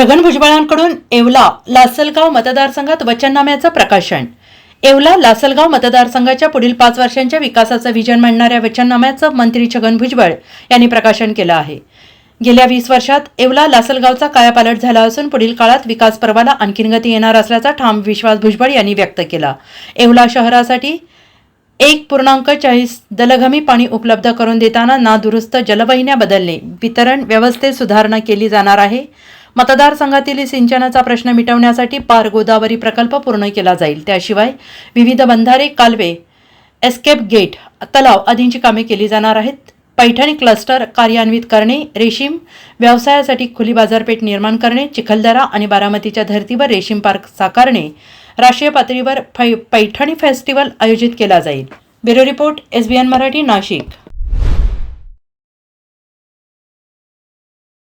छगन भुजबळांकडून येवला लासलगाव मतदारसंघात वचननाम्याचं प्रकाशन. येवला लासलगाव मतदारसंघाच्या पुढील पाच वर्षांच्या विकासाचं विजन मांडणाऱ्या वचननाम्याचं मंत्री छगन भुजबळ यांनी प्रकाशन केलं आहे. गेल्या वीस वर्षात येवला लासलगावचा कायापालट झाला असून पुढील काळात विकास पर्वाला आणखीन गती येणार असल्याचा ठाम विश्वास भुजबळ यांनी व्यक्त केला. येवला शहरासाठी एक पूर्णांक चाळीस दलघमी पाणी उपलब्ध करून देताना नादुरुस्त जलवाहिन्या बदलणे वितरण व्यवस्थेत सुधारणा केली जाणार आहे. मतदारसंघातील सिंचनाचा प्रश्न मिटवण्यासाठी पार गोदावरी प्रकल्प पूर्ण केला जाईल. त्याशिवाय विविध बंधारे कालवे एस्केप गेट तलाव आदींची कामे केली जाणार आहेत. पैठणी क्लस्टर कार्यान्वित करणे रेशीम व्यवसायासाठी खुली बाजारपेठ निर्माण करणे चिखलदरा आणि बारामतीच्या धर्तीवर रेशीम पार्क साकारणे राष्ट्रीय पातळीवर फै पैठणी फेस्टिवल आयोजित केला जाईल. Bureau report S B N Marathi Nashik.